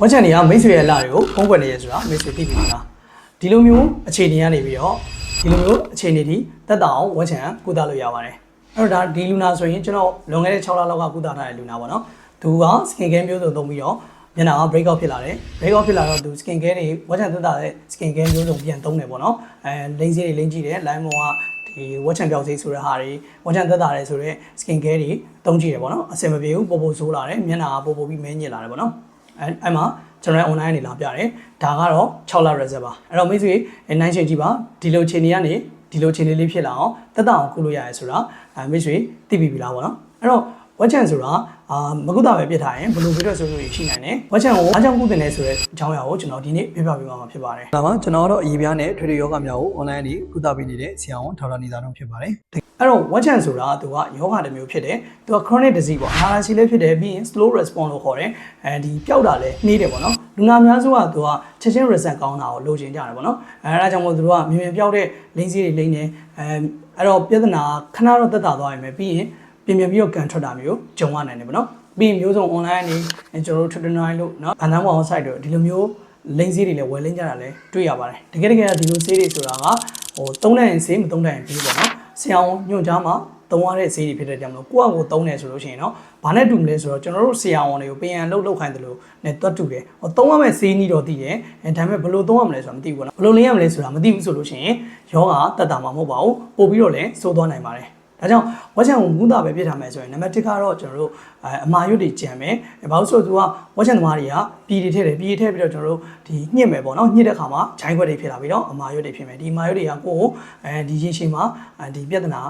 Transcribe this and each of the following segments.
ဝက်ချန်တွေကမိတ်ဆွေရဲ့အလားတွေကိုဖုံးကွယ်နေရဆိုတာမိတ်ဆွေသိပြီလားဒီလိုမျိုးအခြေအနေကနေပြီးတော့ဒီလိုမျိုးအခြေအနေဒီတက်တာအောင်ဝက်ချန်ကုသလို့ရပါတယ်အဲ့တော့ဒါဒီလူနာဆိုရင်ကျွန်တော်လွန်ခဲ့တဲ့6လလောက်ကကုသထားတဲ့လူနာပေါ့နော်သူက skin care မျိုးစုံသုံးပြီးတော့မျက်နှာက break out ဖြစ်လာတယ် break out ဖြစ်လာတော့သူ skin care တွေဝက်ချန်သက်တာတဲ့ skin care မျိုးစုံပြန်သုံးတယ်ပေါ့နော်အဲလိမ့်စေးတွေလိမ့်ကြည့်တယ် line မောကဒီဝက်ချန်ပြောက်စေးဆိုတဲ့ဟာတွေဝက်ချန်သက်တာတဲ့ဆိုတဲ့ skin care တွေသုံးကြည့်တယ်ပေါ့နော်အဆင်မပြေဘူးပို့ပို့ဆိုးလာတယ်မျက်နှာကပို့ပို့ပြီးမင်းညစ်လာတယ်ပေါ့နော် အဲအဲ့မှာကျွန်တော် online နေလာပြတယ်ဒါကတော့6လ reserve ပါအဲ့တော့မိတ်ဆွေနိုင်ရှင်ကြည့်ပါဒီလိုခြေနေကနေဒီလိုခြေနေလေးဖြစ်လာအောင်တက်တာအောင်ကုလို့ရတယ်ဆိုတာအဲမိတ်ဆွေသိပြီပြီလားဗောနော်အဲ့တော့ဝက်ချန်ဆိုတာအာမကုသပဲပြစ်ထားရင်ဘယ်လိုဗီဒီယိုဆိုလို့ရှိနိုင်တယ်ဝက်ချန်ကိုအားကြောင့်ကုသနေဆိုတဲ့အကြောင်းအရာကိုကျွန်တော်ဒီနေ့ပြပြပေးမှာဖြစ်ပါတယ်ဒါမှကျွန်တော်တော့အရေးပြားနဲ့ထွေထွေယောဂများကို online နေကုသပေးနေတဲ့ဆရာဝန်ထောက်တာနေသားတော့ဖြစ်ပါတယ် အဲ့တော့ဝက်ချန်ဆိုတာသူကယောဂတစ်မျိုးဖြစ်တယ်သူက chronic disease ပေါ့အာရရှိလည်းဖြစ်တယ်ပြီးရင် slow response လို့ခေါ်တယ်အဲဒီပျောက်တာလည်းနှေးတယ်ပေါ့နော်လူနာများစုကသူကချက်ချင်း result ကောင်းတာကိုလိုချင်ကြတယ်ပေါ့နော်အဲဒါကြောင့်မို့သူတို့ကမြင်မြင်ပျောက်တဲ့လိမ့်စီးတွေလိမ့်နေအဲအဲ့တော့ပြဿနာခဏတော့တက်တာသွားရင်ပဲပြီးရင်ပြင်ပြင်ပြီးတော့ကန်ထွက်တာမျိုးဂျုံရနိုင်တယ်ပေါ့နော်ပြီးရင်မျိုးစုံ online နေကျွန်တော်တို့ tutorial လို့နော်ဗန်နမ်းပေါ် site တို့ဒီလိုမျိုးလိမ့်စီးတွေလည်းဝယ်လင်းကြတာလည်းတွေ့ရပါတယ်တကယ်တကယ်ဒီလိုဆေးတွေဆိုတာကဟိုသုံးတဲ့ရင်ဆေးမသုံးတဲ့ရင်ပြီးပေါ့နော် ဆရာဝန်ညွှန်ကြားမှာသုံးရတဲ့ဈေးတွေဖြစ်တဲ့ကြောင့်မလို့ကိုယ့်အကိုသုံးတယ်ဆိုလို့ရှိရင်တော့ဘာနဲ့တူမလဲဆိုတော့ကျွန်တော်တို့ဆရာဝန်တွေကိုပြန်လှုပ်လှုပ်ခိုင်းတယ်လို့နဲ့တွတ်တူတယ်ဟောသုံးရမယ့်ဈေးနီးတော့သိတယ်အဲဒါပေမဲ့ဘယ်လိုသုံးရမလဲဆိုတာမသိဘူးပေါ့နော်ဘယ်လိုလင်းရမလဲဆိုတာမသိဘူးဆိုလို့ရှိရင်ယောဂတက်တာမှာမဟုတ်ပါဘူးပို့ပြီးတော့လည်းစိုးသွားနိုင်ပါတယ် ဒါကြောင့်ဝက်ချန်ကိုမူးတာပဲပြစ်ထားမယ်ဆိုရင်နံပါတ်1ကတော့ကျွန်တော်တို့အမာရွတ်တွေကြံမယ်။ဘာလို့ဆိုတော့သူကဝက်ချန်သမားတွေကပြည်တွေထည့်တယ်ပြည်တွေထည့်ပြီးတော့ကျွန်တော်တို့ဒီညှစ်မယ်ပေါ့နော်ညှစ်တဲ့ခါမှာဂျိုင်းခွက်တွေဖြစ်လာပြီးတော့အမာရွတ်တွေဖြစ်မယ်ဒီအမာရွတ်တွေကကိုယ်ကိုအဲဒီရေရှည်မှာဒီပြဿနာ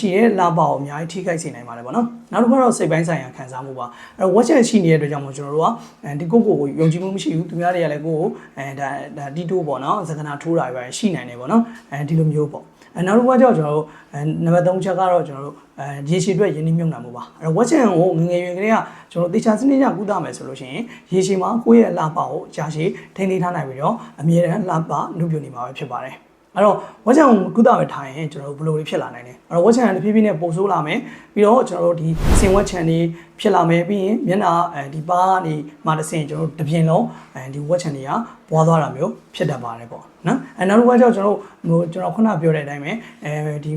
ရှိရဲလာပါကိုအများကြီးထိခိုက်စေနိုင်ပါတယ်ပေါ့နော်။နောက်တစ်ခုကတော့စိတ်ပိုင်းဆိုင်ရာခံစားမှုပါ။အဲဝက်ချန်ရှိနေတဲ့အတွက်ကြောင့်မို့ကျွန်တော်တို့ကဒီကိုကိုကိုယုံကြည်မှုမရှိဘူးသူများတွေကလည်းကိုကိုအဲဒါဒါတီတိုးပေါ့နော်စကနာထိုးတာပဲရှိနိုင်တယ်ပေါ့နော်။အဲဒီလိုမျိုးပေါ့။ အဲနောက်တစ်ခုကကြောင့်ကျွန်တော်တို့အဲနံပါတ်3ချက်ကတော့ကျွန်တော်တို့အဲရေရှည်အတွက်ယင်းနှိမ့်မြုံနာမှုပါအဲတော့ဝက်ချန်ကိုငငယ်ရွယ်ကလေးကကျွန်တော်တေချာစနစ်ကျကုသမယ်ဆိုလို့ရှိရင်ရေရှည်မှာကိုယ့်ရဲ့လှပကိုကြာရှည်ထိန်းသိမ်းထားနိုင်ပြီးတော့အမြဲတမ်းလှပနှုတ်ပြနေမှာပဲဖြစ်ပါတယ် အဲ့တော့ဝက်ချန်ကိုကုသပဲထားရင်ကျွန်တော်တို့ဘယ်လိုတွေဖြစ်လာနိုင်လဲအဲ့တော့ဝက်ချန်ကတဖြည်းဖြည်းနဲ့ပိုဆိုးလာမယ်ပြီးတော့ကျွန်တော်တို့ဒီစင်ဝက်ချန်တွေဖြစ်လာမယ်ပြီးရင်မျက်နှာအဲဒီပါးကနေမှတစ်ဆင့်ကျွန်တော်တို့တစ်ပြင်းလုံးအဲဒီဝက်ချန်တွေကပွားသွားတာမျိုးဖြစ်တတ်ပါတယ်ပေါ့နော်အဲနောက်တစ်ခါကျတော့ကျွန်တော်တို့ဟိုကျွန်တော်ခုနပြောတဲ့အတိုင်းပဲအဲဒီ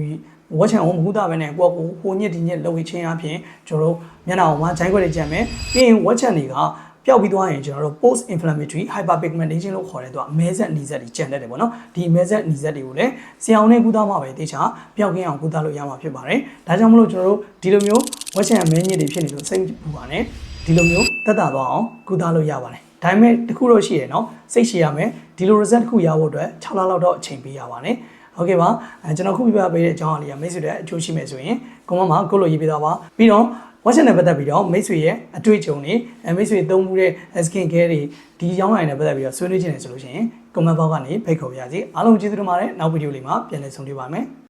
ဝက်ချန်ကိုမကူတာပဲနဲ့ကိုယ့်ကိုဟိုညစ်ဒီညစ်လှုပ်ဝေးချင်းအပြင်ကျွန်တော်တို့မျက်နှာကိုမှဂျိုင်းခွက်တွေကြံမယ်ပြီးရင်ဝက်ချန်တွေက ပျောက်ပြီးသွားရင်ကျွန်တော်တို့ post inflammatory hyperpigmentation လို့ခေါ်တဲ့သူကမဲဆက်နီဆက်တွေကျန်တတ်တယ်ပေါ့နော်ဒီမဲဆက်နီဆက်တွေကိုလည်းဆရာအောင်နဲ့ကုသမှာပဲတေချာပျောက်ကင်းအောင်ကုသလို့ရမှာဖြစ်ပါတယ်ဒါကြောင့်မလို့ကျွန်တော်တို့ဒီလိုမျိုးဝက်ချန်မဲညစ်တွေဖြစ်နေလို့စိတ်ပူပါနဲ့ဒီလိုမျိုးတက်တာသွားအောင်ကုသလို့ရပါတယ်ဒါပေမဲ့တခုတော့ရှိရနော်စိတ်ရှိရမယ်ဒီလို result တစ်ခုရဖို့အတွက်6လလောက်တော့အချိန်ပေးရပါတယ်ဟုတ်ကဲ့ပါအဲကျွန်တော်ခုပြပြပေးတဲ့အကြောင်းအရာလေးကမိတ်ဆွေတွေအကျိုးရှိမယ်ဆိုရင်ကွန်မန့်မှာကိုလိုရေးပေးသွားပါပြီးတော့ watch နဲ့ပတ်သက်ပြီးတော့မိတ်ဆွေရဲ့အတွေ့အကြုံတွေအဲမိတ်ဆွေသုံးမှုတဲ့ skin care တွေဒီရောင်းလိုင်းနဲ့ပတ်သက်ပြီးတော့ဆွေးနွေးခြင်းနေဆိုလို့ရှိရင် comment box ကနေဖိတ်ခေါ်ပါရစေအားလုံးကျေးဇူးတင်ပါတယ်နောက်ဗီဒီယိုလေးမှာပြန်လည်ဆုံတွေ့ပါမယ်